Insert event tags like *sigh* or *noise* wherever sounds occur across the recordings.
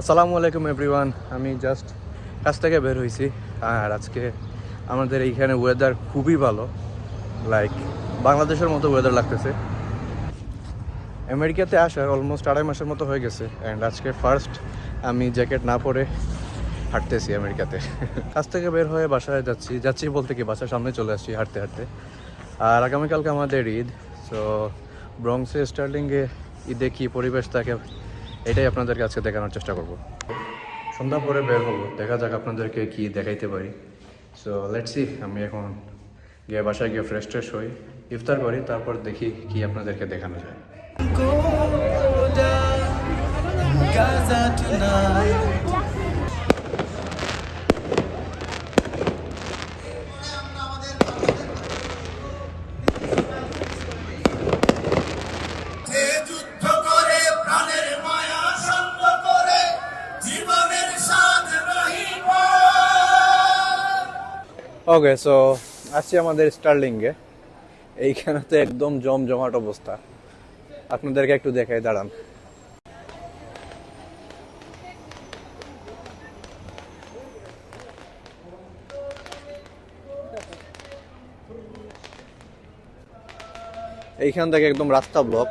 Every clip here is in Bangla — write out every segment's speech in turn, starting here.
আসসালামু আলাইকুম এভরিওয়ান, আমি জাস্ট কাছ থেকে বের হয়েছি আর আজকে আমাদের এইখানে ওয়েদার খুবই ভালো লাইক বাংলাদেশের মতো ওয়েদার লাগতেছে। আমেরিকাতে আসার অলমোস্ট আড়াই মাসের মতো হয়ে গেছে অ্যান্ড আজকে ফার্স্ট আমি জ্যাকেট না পরে হাঁটতেছি আমেরিকাতে। কাছ থেকে বের হয়ে বাসায় যাচ্ছি যাচ্ছি বলতে কি, বাসার সামনে চলে আসছি হাঁটতে হাঁটতে। আর আগামীকালকে আমাদের ঈদ সো ব্রংসে স্টার্লিংয়ে ঈদে কী পরিবেশ থাকে এটাই আপনাদেরকে আজকে দেখানোর চেষ্টা করব। সন্ধ্যা পরে বের হব। দেখা যাক আপনাদেরকে কি দেখাইতে পারি। সো লেটস সি আমি এখন গিয়ে বাসায় গিয়ে ফ্রেশ ট্রেশ হই ইফতার করি তারপর দেখি কি আপনাদেরকে দেখানো যায়। ওকে সো আসছি আমাদের স্টার্লিংয়ে এইখানে তো একদম জমজমাট অবস্থা। আপনাদেরকে একটু দেখাই, দাঁড়ান। এইখান থেকে একদম রাস্তা ব্লক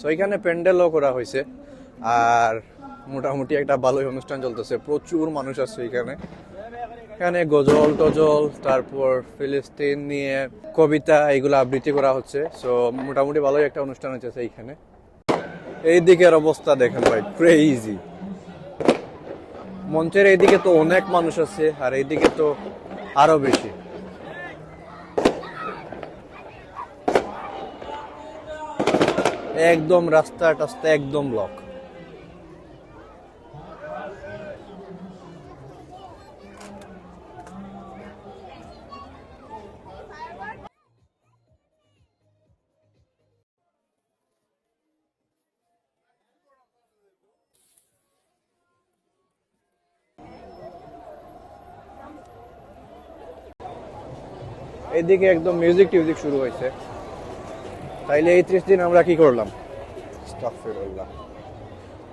সো এখানে প্যান্ডেলও করা হয়েছে। আর মোটামুটি একটা ভালোই অনুষ্ঠান চলতেছে। প্রচুর মানুষ আছে এখানে। এখানে গজল, টজল, তারপর ফিলিস্তিন নিয়ে কবিতা এগুলো আবৃত্তি করা হচ্ছে। সো মোটামুটি ভালোই একটা অনুষ্ঠান হচ্ছে এইখানে। এই দিকের অবস্থা দেখেন ভাই ক্রেইজি মঞ্চের এইদিকে তো অনেক মানুষ আছে, আর এইদিকে তো আরও বেশি। একদম রাস্তা টাস্তা একদম ব্লক এদিকে একদম মিউজিক টিউজিক শুরু হয়েছে। তাইলে এই ত্রিশ দিন আমরা কি করলাম।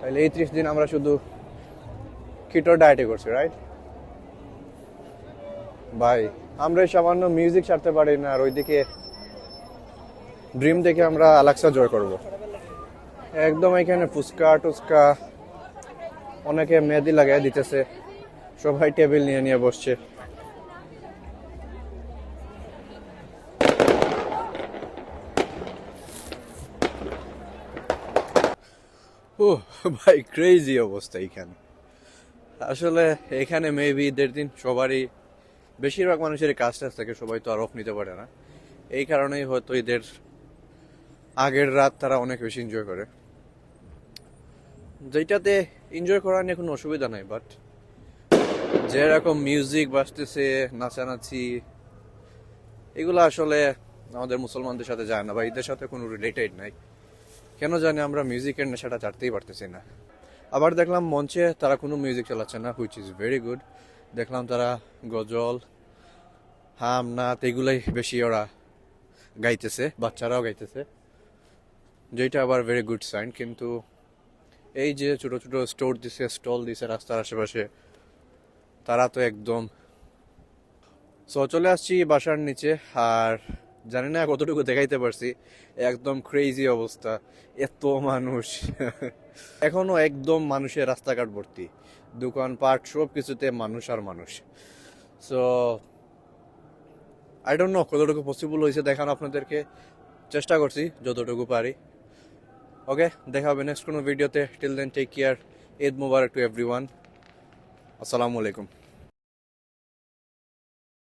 তাইলে এই ত্রিশ দিন আমরা শুধু কিটো ডায়েটে করছি রাইট ভাই, আমরা সামান্য মিউজিক ছাড়তে পারি না আর ওইদিকে ড্রিম দেখে আমরা আলাক্সা জয় করব। একদম এখানে ফুচকা, টুচকা, অনেকে মেহেদি লাগাই দিতেছে। সবাই টেবিল নিয়ে নিয়ে বসছে। ভাই ক্রেজি অবস্থা এখানে। আসলে এখানে মেবি ঈদের দিন সবারই, বেশিরভাগ মানুষের কাজ টাজ থাকে, সবাই তো আর অফ নিতে পারে না। এই কারণেই হয়তো ঈদের আগের রাত তারা অনেক বেশি এনজয় করে। যেটাতে এনজয় করা নিয়ে কোনো অসুবিধা নাই বাট যেরকম মিউজিক বাজতেছে, নাচানাচি, এগুলো আসলে আমাদের মুসলমানদের সাথে যায় না, বা ঈদের সাথে কোনো রিলেটেড নাই। কেন জানি আমরা মিউজিকের নেশাটা ছাড়তেই পারতেছি না। আবার দেখলাম মঞ্চে তারা কোনো মিউজিক চালাচ্ছে না হুইচ ইজ ভেরি গুড দেখলাম তারা গজল, হাম, নাত এগুলাই বেশি ওরা গাইতেছে, বাচ্চারাও গাইতেছে। যেটা আবার ভেরি গুড সাইন কিন্তু এই যে ছোট ছোট স্টোর দিছে স্টল দিছে রাস্তার আশেপাশে, তারা তো একদম। সো চলে আসছি বাসার নিচে, আর জানি না কতটুকু দেখাইতে পারছি। একদম ক্রেজি অবস্থা। এত মানুষ। *laughs* এখনও একদম মানুষের রাস্তাঘাট ভর্তি। দোকানপাট সব কিছুতে মানুষ আর মানুষ। সো আই ডোন্ট নো কতটুকু পসিবল হয়েছে দেখানো আপনাদেরকে। চেষ্টা করছি, যতটুকু পারি। ওকে দেখা হবে নেক্সট কোনো ভিডিওতে till then take care Eid Mubarak to everyone আসসালামু আলাইকুম।